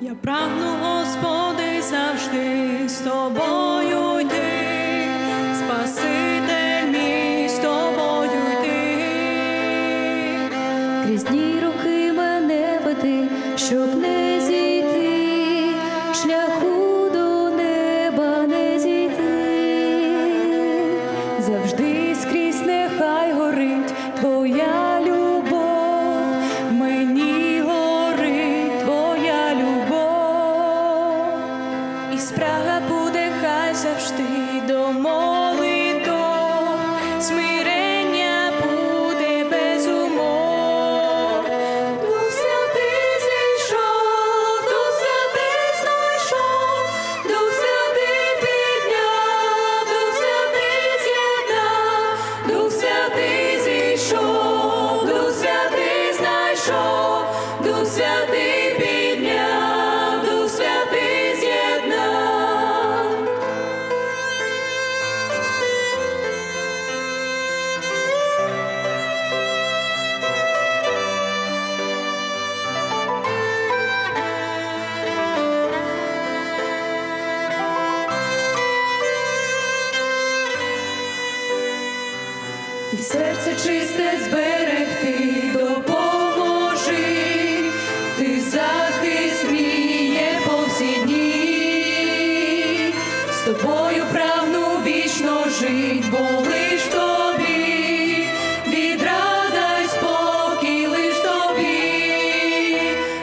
Прагну, Господи, завжди з тобою йти, Спаситель мій з тобою йти. Крізь дні роки мене веди, щоб спрага буде хай завжди до Серце чисте зберегти допоможи, ти захист мій є дні, з тобою прагну вічно жить, бо лиш тобі, відрада й спокій лиш тобі,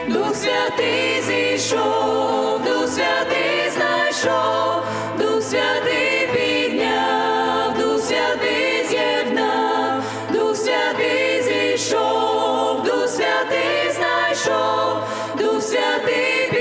Дух святий зійшов, Дух святий знайшов, святий знайшов, Дух святий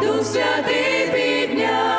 Дух святий підняв.